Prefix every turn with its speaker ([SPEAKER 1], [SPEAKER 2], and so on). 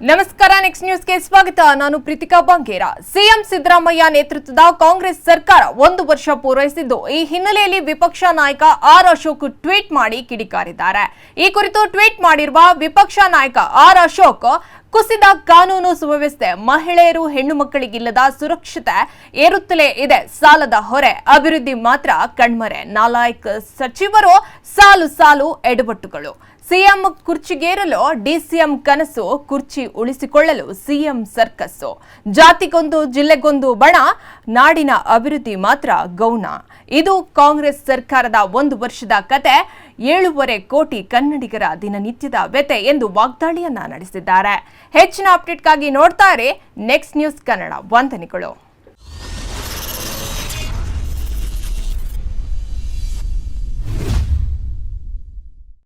[SPEAKER 1] ನಮಸ್ಕಾರ ನೆಕ್ಸ್ಟ್ ನ್ಯೂಸ್ಗೆ ಸ್ವಾಗತ. ನಾನು ಪ್ರೀತಿಕಾ ಬಂಗೇರ. ಸಿಎಂ ಸಿದ್ದರಾಮಯ್ಯ ನೇತೃತ್ವದ ಕಾಂಗ್ರೆಸ್ ಸರ್ಕಾರ ಒಂದು ವರ್ಷ ಪೂರೈಸಿದ್ದು. ಈ ಹಿನ್ನೆಲೆಯಲ್ಲಿ ವಿಪಕ್ಷ ನಾಯಕ ಆರ್ ಅಶೋಕ್ ಟ್ವೀಟ್ ಮಾಡಿ ಕಿಡಿಕಾರಿದ್ದಾರೆ. ಈ ಕುರಿತು ಟ್ವೀಟ್ ಮಾಡಿರುವ ವಿಪಕ್ಷ ನಾಯಕ ಆರ್ ಅಶೋಕ್, ಕುಸಿದ ಕಾನೂನು ಸುವ್ಯವಸ್ಥೆ ಮಹಿಳೆಯರು, ಹೆಣ್ಣು ಮಕ್ಕಳಿಗಿಲ್ಲದ ಸುರಕ್ಷತೆ ಏರುತ್ತಲೇ ಇದೆ, ಸಾಲದ ಹೊರೆ, ಅಭಿವೃದ್ಧಿ ಮಾತ್ರ ಕಣ್ಮರೆ. ನಾಲಾಯಕ್ ಸಚಿವರು ಸಾಲು ಸಾಲು ಎಡವಟ್ಟುಗಳು. ಸಿಎಂ ಕುರ್ಚಿಗೇರಲು ಡಿಸಿಎಂ ಕನಸು ಕುರ್ಚಿ ಉಳಿಸಿಕೊಳ್ಳಲು ಸಿಎಂ ಸರ್ಕಸ್ಸು. ಜಾತಿಗೊಂದು, ಜಿಲ್ಲೆಗೊಂದು ಬಣ, ನಾಡಿನ ಅಭಿವೃದ್ಧಿ ಮಾತ್ರ ಗೌಣ. ಇದು ಕಾಂಗ್ರೆಸ್ ಸರ್ಕಾರದ ಒಂದು ವರ್ಷದ ಕತೆ. ಏಳೂವರೆ ಕೋಟಿ ಕನ್ನಡಿಗರ ದಿನನಿತ್ಯದ ವ್ಯತೆ ಎಂದು ವಾಗ್ದಾಳಿಯನ್ನ ನಡೆಸಿದ್ದಾರೆ. ಹೆಚ್ಚಿನ ಅಪ್ಡೇಟ್ಗಾಗಿ ನೋಡ್ತಾ ನೆಕ್ಸ್ಟ್ ನ್ಯೂಸ್ ಕನ್ನಡ. ವಂದನೆಗಳು.